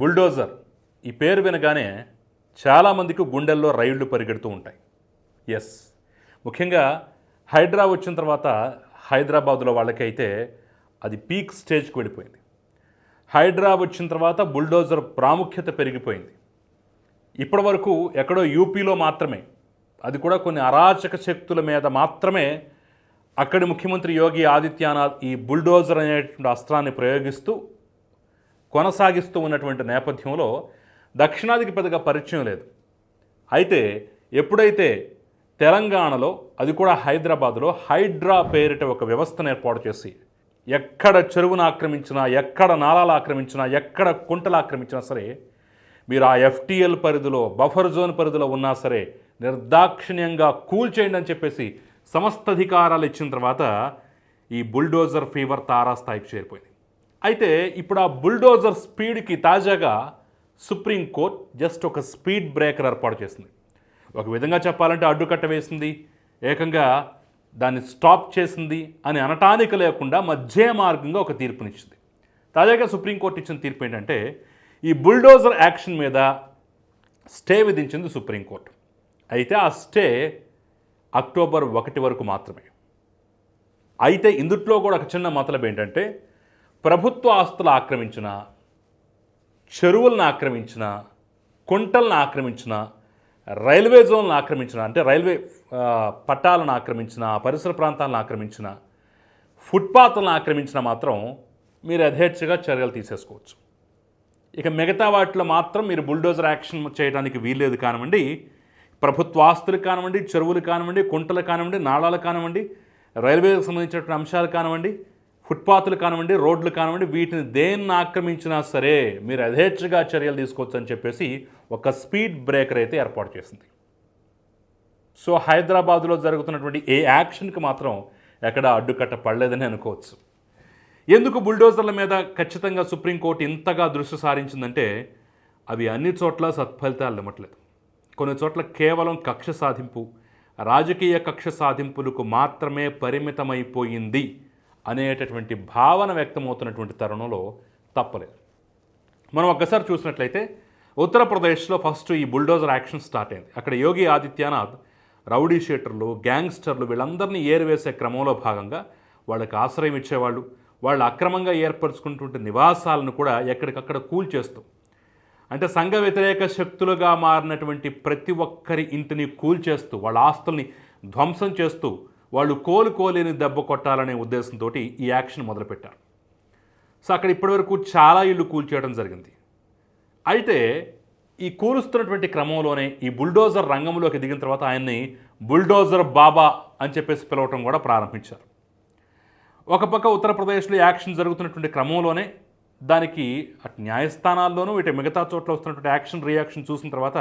Bulldozer. ఈ పేరు వినగానే చాలామందికి గుండెల్లో రైళ్ళు పరిగెడుతూ ఉంటాయి. ఎస్ ముఖ్యంగా హైడ్రా వచ్చిన తర్వాత హైదరాబాదులో వాళ్ళకైతే అది పీక్ స్టేజ్కి వెళ్ళిపోయింది. హైడ్రా వచ్చిన తర్వాత బుల్డోజర్ ప్రాముఖ్యత పెరిగిపోయింది. ఇప్పటి వరకు ఎక్కడో యూపీలో మాత్రమే అది కూడా కొన్ని అరాచక శక్తుల మీద మాత్రమే అక్కడి ముఖ్యమంత్రి యోగి ఆదిత్యనాథ్ ఈ బుల్డోజర్ అనేటువంటి అస్త్రాన్ని ప్రయోగిస్తూ కొనసాగిస్తూ ఉన్నటువంటి నేపథ్యంలో దక్షిణాదికి పెద్దగా పరిచయం లేదు. అయితే ఎప్పుడైతే తెలంగాణలో అది కూడా హైదరాబాద్లో హైడ్రా పేరిట ఒక వ్యవస్థను ఏర్పాటు చేసి ఎక్కడ చెరువును ఆక్రమించినా ఎక్కడ నాలాలు ఆక్రమించినా ఎక్కడ కుంటలు ఆక్రమించినా సరే మీరు ఆ ఎఫ్టీఎల్ పరిధిలో బఫర్ జోన్ పరిధిలో ఉన్నా సరే నిర్దాక్షిణ్యంగా కూల్చేయండి అని చెప్పేసి సమస్త అధికారాలు ఇచ్చిన తర్వాత ఈ బుల్డోజర్ ఫీవర్ తారాస్థాయికి చేరిపోయింది. అయితే ఇప్పుడు ఆ బుల్డోజర్ స్పీడ్కి తాజాగా సుప్రీంకోర్టు జస్ట్ ఒక స్పీడ్ బ్రేకర్ ఏర్పాటు చేసింది. ఒక విధంగా చెప్పాలంటే అడ్డుకట్ట వేసింది. ఏకంగా దాన్ని స్టాప్ చేసింది అని అనటానికి లేకుండా మధ్య మార్గంగా ఒక తీర్పునిచ్చింది. తాజాగా సుప్రీంకోర్టు ఇచ్చిన తీర్పు ఏంటంటే ఈ బుల్డోజర్ యాక్షన్ మీద స్టే విధించింది సుప్రీంకోర్టు అయితే ఆ స్టే అక్టోబర్ ఒకటి వరకు మాత్రమే. అయితే ఇందుట్లో కూడా ఒక చిన్న మతలబు ఏంటంటే ప్రభుత్వ ఆస్తులు ఆక్రమించిన చెరువులను ఆక్రమించిన కుంటలను ఆక్రమించిన రైల్వే జోన్లను ఆక్రమించిన అంటే రైల్వే పట్టాలను ఆక్రమించిన పరిసర ప్రాంతాలను ఆక్రమించిన ఫుట్పాత్లను ఆక్రమించిన మాత్రం మీరు యథేచ్ఛగా చర్యలు తీసేసుకోవచ్చు. ఇక మిగతా వాటిలో మాత్రం మీరు బుల్డోజర్ యాక్షన్ చేయడానికి వీల్లేదు కానివ్వండి ప్రభుత్వ ఆస్తులు కానివ్వండి చెరువులు కానివ్వండి కుంటలు కానివ్వండి నాళాలు కానివ్వండి రైల్వేకి సంబంధించినటువంటి అంశాలు కానివ్వండి ఫుట్పాత్లు కానివ్వండి రోడ్లు కానివ్వండి వీటిని దేన్ని ఆక్రమించినా సరే మీరు యథేచ్ఛగా చర్యలు తీసుకోవచ్చు అని చెప్పేసి ఒక స్పీడ్ బ్రేకర్ అయితే ఏర్పాటు చేసింది. సో హైదరాబాద్లో జరుగుతున్నటువంటి ఏ యాక్షన్కి మాత్రం ఎక్కడ అడ్డుకట్ట పడలేదని అనుకోవచ్చు. ఎందుకు బుల్డోజర్ల మీద ఖచ్చితంగా సుప్రీంకోర్టు ఇంతగా దృష్టి సారించిందంటే అవి అన్ని చోట్ల సత్ఫలితాలు ఇవ్వట్లేదు కొన్ని చోట్ల కేవలం కక్ష సాధింపు రాజకీయ కక్ష సాధింపులకు మాత్రమే పరిమితమైపోయింది. అనేటటువంటి భావన వ్యక్తమవుతున్నటువంటి తరుణంలో తప్పలేదు. మనం ఒక్కసారి చూసినట్లయితే ఉత్తరప్రదేశ్లో ఫస్ట్ ఈ బుల్డోజర్ యాక్షన్ స్టార్ట్ అయింది. అక్కడ యోగి ఆదిత్యనాథ్ రౌడీ షీటర్లు గ్యాంగ్స్టర్లు వీళ్ళందరినీ ఏరివేసే క్రమంలో భాగంగా వాళ్ళకి ఆశ్రయం ఇచ్చేవాళ్ళు. వాళ్ళు అక్రమంగా ఏర్పరచుకున్నటువంటి నివాసాలను కూడా ఎక్కడికక్కడ కూల్చేస్తూ అంటే సంఘ వ్యతిరేక శక్తులుగా మారినటువంటి ప్రతి ఒక్కరి ఇంటిని కూల్చేస్తూ వాళ్ళ ఆస్తుల్ని ధ్వంసం చేస్తూ వాళ్ళు కోలుకోలేని దెబ్బ కొట్టాలనే ఉద్దేశంతో ఈ యాక్షన్ మొదలుపెట్టారు. సో అక్కడ ఇప్పటివరకు చాలా ఇళ్ళు కూల్చేయడం జరిగింది. అయితే ఈ కూలుస్తున్నటువంటి క్రమంలోనే ఈ బుల్డోజర్ రంగంలోకి దిగిన తర్వాత ఆయన్ని బుల్డోజర్ బాబా అని చెప్పేసి పిలవటం కూడా ప్రారంభించారు. ఒక పక్క ఉత్తరప్రదేశ్లో యాక్షన్ జరుగుతున్నటువంటి క్రమంలోనే దానికి అటు న్యాయస్థానాల్లోనూ ఇటు మిగతా చోట్ల వస్తున్నటువంటి యాక్షన్ రియాక్షన్ చూసిన తర్వాత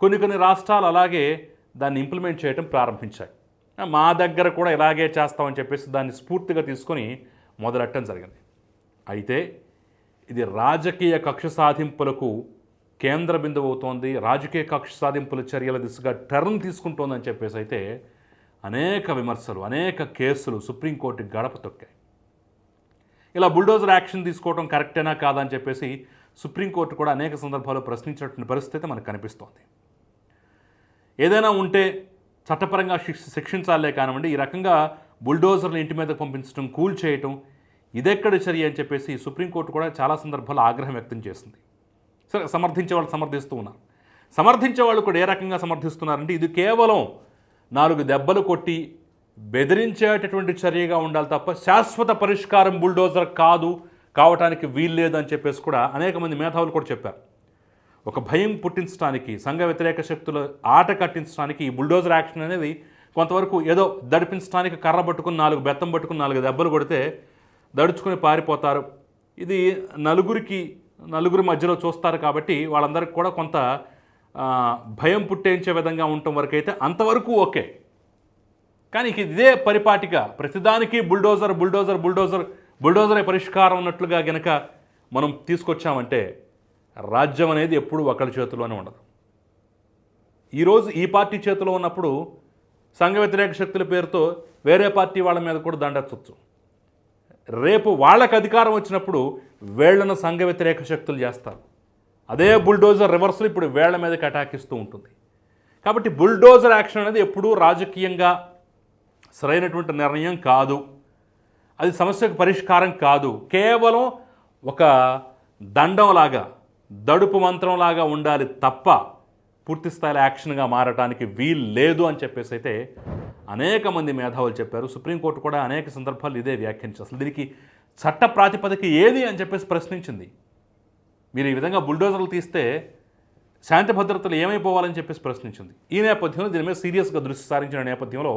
కొన్ని కొన్ని రాష్ట్రాలు అలాగే దాన్ని ఇంప్లిమెంట్ చేయడం ప్రారంభించాయి. మా దగ్గర కూడా ఇలాగే చేస్తామని చెప్పేసి దాన్ని స్ఫూర్తిగా తీసుకొని మొదలెట్టడం జరిగింది. అయితే ఇది రాజకీయ కక్ష సాధింపులకు కేంద్ర బిందువు అవుతోంది. రాజకీయ కక్ష సాధింపుల చర్యల దిశగా టర్న్ తీసుకుంటోందని చెప్పేసి అయితే అనేక విమర్శలు అనేక కేసులు సుప్రీంకోర్టు గడప తొక్కాయి. ఇలా బుల్డోజర్ యాక్షన్ తీసుకోవడం కరెక్టేనా కాదా అని చెప్పేసి సుప్రీంకోర్టు కూడా అనేక సందర్భాల్లో ప్రశ్నించినటువంటి పరిస్థితి మనకు కనిపిస్తోంది. ఏదైనా ఉంటే చట్టపరంగా శిక్ష శిక్షించాలే కానివ్వండి ఈ రకంగా బుల్డోజర్ని ఇంటి మీద పంపించడం కూల్ చేయటం ఇదెక్కడ చర్య అని చెప్పేసి సుప్రీంకోర్టు కూడా చాలా సందర్భాల్లో ఆగ్రహం వ్యక్తం చేసింది. సరే సమర్థించే వాళ్ళు సమర్థిస్తూ ఉన్నారు. సమర్థించే వాళ్ళు కూడా ఏ రకంగా సమర్థిస్తున్నారంటే ఇది కేవలం నాలుగు దెబ్బలు కొట్టి బెదిరించేటటువంటి చర్యగా ఉండాలి తప్ప శాశ్వత పరిష్కారం బుల్డోజర్ కాదు కావటానికి వీల్లేదు అని చెప్పేసి కూడా అనేక మంది మేధావులు కూడా చెప్పారు. ఒక భయం పుట్టించడానికి సంఘ వ్యతిరేక శక్తుల ఆట కట్టించడానికి ఈ బుల్డోజర్ యాక్షన్ అనేది కొంతవరకు ఏదో దడిపించడానికి కర్ర పట్టుకుని నాలుగు బెత్తం పట్టుకుని నాలుగు దెబ్బలు కొడితే దడుచుకుని పారిపోతారు. ఇది నలుగురికి నలుగురి మధ్యలో చూస్తారు కాబట్టి వాళ్ళందరికీ కూడా కొంత భయం పుట్టించే విధంగా ఉండటం వరకు అయితే అంతవరకు ఓకే. కానీ ఇదే పరిపాటిగా ప్రతిదానికి బుల్డోజర్ బుల్డోజర్ బుల్డోజర్ బుల్డోజరే పరిష్కారం ఉన్నట్లుగా గనక మనం తీసుకొచ్చామంటే రాజ్యం అనేది ఎప్పుడూ ఒకళ్ళ చేతిలోనే ఉండదు. ఈరోజు ఈ పార్టీ చేతిలో ఉన్నప్పుడు సంఘ వ్యతిరేక శక్తుల పేరుతో వేరే పార్టీ వాళ్ళ మీద కూడా దండెత్తచ్చు. రేపు వాళ్ళకు అధికారం వచ్చినప్పుడు వేళ్ళను సంఘ వ్యతిరేక శక్తులు చేస్తారు. అదే బుల్డోజర్ రివర్స్లో ఇప్పుడు వేళ్ళ మీదకి అటాకిస్తూ ఉంటుంది. కాబట్టి బుల్డోజర్ యాక్షన్ అనేది ఎప్పుడూ రాజకీయంగా సరైనటువంటి నిర్ణయం కాదు. అది సమస్యకు పరిష్కారం కాదు. కేవలం ఒక దండంలాగా దడుపు మంత్రంలాగా ఉండాలి తప్ప పూర్తి స్థాయిలో యాక్షన్గా మారటానికి వీలు లేదు అని చెప్పేసి అయితే అనేక మంది మేధావులు చెప్పారు. సుప్రీంకోర్టు కూడా అనేక సందర్భాలు ఇదే వ్యాఖ్యానించారు అసలు దీనికి చట్ట ప్రాతిపదిక ఏది అని చెప్పేసి ప్రశ్నించింది. మీరు ఈ విధంగా బుల్డోజర్లు తీస్తే శాంతి భద్రతలు ఏమైపోవాలని చెప్పేసి ప్రశ్నించింది. ఈ నేపథ్యంలో దీని మీద సీరియస్గా దృష్టి సారించిన నేపథ్యంలో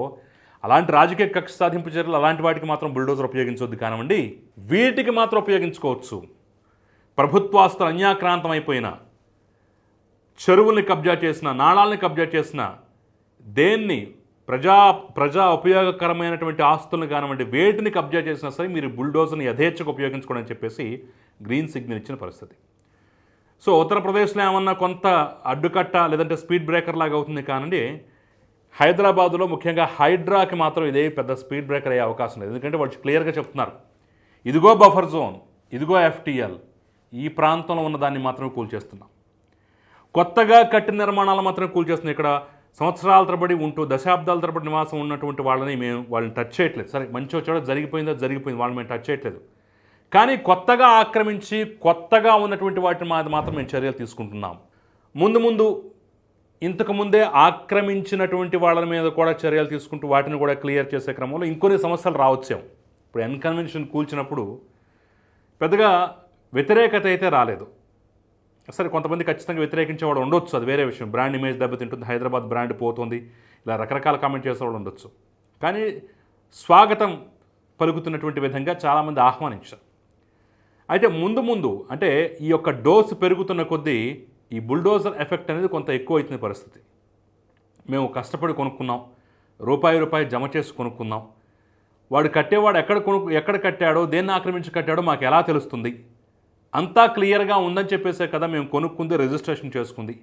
అలాంటి రాజకీయ కక్ష సాధింపు చర్యలు అలాంటి వాటికి మాత్రం బుల్డోజర్ ఉపయోగించవద్దు కానివ్వండి. వీటికి మాత్రం ఉపయోగించుకోవచ్చు. ప్రభుత్వాస్తులు అన్యాక్రాంతం అయిపోయిన చెరువుల్ని కబ్జా చేసిన నాళాలని కబ్జా చేసిన దేన్ని ప్రజా ప్రజా ఉపయోగకరమైనటువంటి ఆస్తులను కానివ్వండి వేటిని కబ్జా చేసినా సరే మీరు బుల్డోజర్ని యథేచ్ఛగా ఉపయోగించుకోండి అని చెప్పేసి గ్రీన్ సిగ్నల్ ఇచ్చిన పరిస్థితి. సో ఉత్తరప్రదేశ్లో ఏమన్నా కొంత అడ్డుకట్ట లేదంటే స్పీడ్ బ్రేకర్ లాగా అవుతుంది కానండి హైదరాబాదులో ముఖ్యంగా హైడ్రాకి మాత్రం ఇదే పెద్ద స్పీడ్ బ్రేకర్ అయ్యే అవకాశం లేదు. ఎందుకంటే వాళ్ళు క్లియర్గా చెప్తున్నారు. ఇదిగో బఫర్ జోన్ ఇదిగో ఎఫ్టీఎల్ ఈ ప్రాంతంలో ఉన్న దాన్ని మాత్రమే కూల్చేస్తున్నాం కొత్తగా కట్టిన నిర్మాణాలు మాత్రమే కూల్చేస్తున్నాం ఇక్కడ సంవత్సరాల తరబడి ఉంటూ దశాబ్దాల తరబడి నివాసం ఉన్నటువంటి వాళ్ళని మేము వాళ్ళని టచ్ చేయట్లేదు. సరే మంచి వచ్చాడో జరిగిపోయిందో జరిగిపోయింది. వాళ్ళని మేము టచ్ చేయట్లేదు. కానీ కొత్తగా ఆక్రమించి కొత్తగా ఉన్నటువంటి వాటిని మాది మాత్రం మేము చర్యలు తీసుకుంటున్నాం. ముందు ముందు ఇంతకు ముందే ఆక్రమించినటువంటి వాళ్ళ మీద కూడా చర్యలు తీసుకుంటూ వాటిని కూడా క్లియర్ చేసే క్రమంలో ఇంకొన్ని సమస్యలు రావచ్చాం ఇప్పుడు ఎన్కన్వెన్షన్ కూల్చినప్పుడు పెద్దగా వ్యతిరేకత అయితే రాలేదు. సరే కొంతమంది ఖచ్చితంగా వ్యతిరేకించేవాడు ఉండొచ్చు. అది వేరే విషయం. బ్రాండ్ ఇమేజ్ దెబ్బతింటుంది హైదరాబాద్ బ్రాండ్ పోతుంది ఇలా రకరకాల కామెంట్ చేసేవాడు ఉండొచ్చు. కానీ స్వాగతం పలుకుతున్నటువంటి విధంగా చాలామంది ఆహ్వానించారు. అయితే ముందు ముందు అంటే ఈ యొక్క డోసు పెరుగుతున్న కొద్దీ ఈ బుల్డోజర్ ఎఫెక్ట్ అనేది కొంత ఎక్కువ అవుతుంది పరిస్థితి. మేము కష్టపడి కొనుక్కున్నాం రూపాయి రూపాయి జమ చేసి కొనుక్కున్నాం. వాడు కట్టేవాడు ఎక్కడ కొను ఎక్కడ కట్టాడో దేన్ని ఆక్రమించి కట్టాడో మాకు ఎలా తెలుస్తుంది? అంతా క్లియర్గా ఉందని చెప్పేసే కదా మేము కొనుక్కుంది రిజిస్ట్రేషన్ చేసుకుంది.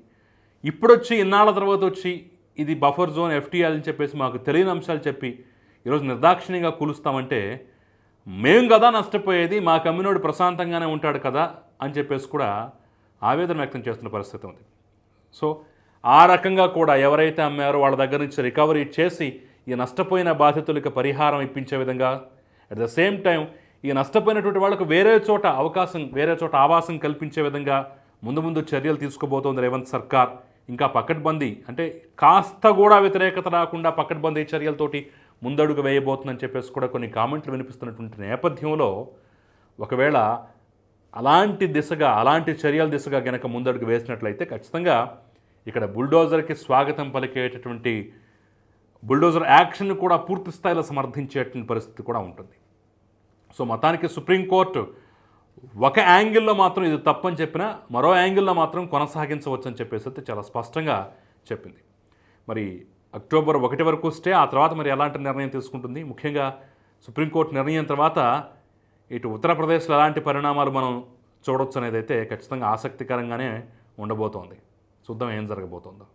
ఇప్పుడొచ్చి ఇన్నాళ్ళ తర్వాత వచ్చి ఇది బఫర్ జోన్ ఎఫ్టీఎల్ అని చెప్పేసి మాకు తెలియని అంశాలు చెప్పి ఈరోజు నిర్దాక్షిణ్యంగా కూలుస్తామంటే మేం కదా నష్టపోయేది మా కమ్యూనోడు ప్రశాంతంగానే ఉంటాడు కదా అని చెప్పేసి కూడా ఆవేదన వ్యక్తం చేస్తున్న పరిస్థితి ఉంది. సో ఆ రకంగా కూడా ఎవరైతే అమ్మారో వాళ్ళ దగ్గర నుంచి రికవరీ చేసి ఈ నష్టపోయిన బాధితులకి పరిహారం ఇప్పించే విధంగా అట్ ద సేమ్ టైం ఈ నష్టపోయినటువంటి వాళ్ళకు వేరే చోట అవకాశం వేరే చోట ఆవాసం కల్పించే విధంగా ముందు ముందు చర్యలు తీసుకోబోతోంది రేవంత్ సర్కార్. ఇంకా పకడ్బందీ అంటే కాస్త కూడా వ్యతిరేకత రాకుండా పకడ్బందీ చర్యలతోటి ముందడుగు వేయబోతుందని చెప్పేసి కూడా కొన్ని కామెంట్లు వినిపిస్తున్నటువంటి నేపథ్యంలో ఒకవేళ అలాంటి దిశగా అలాంటి చర్యల దిశగా గనక ముందడుగు వేసినట్లయితే ఖచ్చితంగా ఇక్కడ బుల్డోజర్కి స్వాగతం పలికేటటువంటి బుల్డోజర్ యాక్షన్ కూడా పూర్తి స్థాయిలో సమర్థించేటువంటి పరిస్థితి కూడా ఉంటుంది. సో మతానికి సుప్రీంకోర్టు ఒక యాంగిల్లో మాత్రం ఇది తప్పని చెప్పినా మరో యాంగిల్లో మాత్రం కొనసాగించవచ్చు అని చెప్పేసి అయితే చాలా స్పష్టంగా చెప్పింది. మరి అక్టోబర్ ఒకటి వరకు స్టే ఆ తర్వాత మరి ఎలాంటి నిర్ణయం తీసుకుంటుంది? ముఖ్యంగా సుప్రీంకోర్టు నిర్ణయం తర్వాత ఇటు ఉత్తరప్రదేశ్లో ఎలాంటి పరిణామాలు మనం చూడొచ్చు అనేది అయితే ఖచ్చితంగా ఆసక్తికరంగానే ఉండబోతోంది. చూద్దాం ఏం జరగబోతోందో.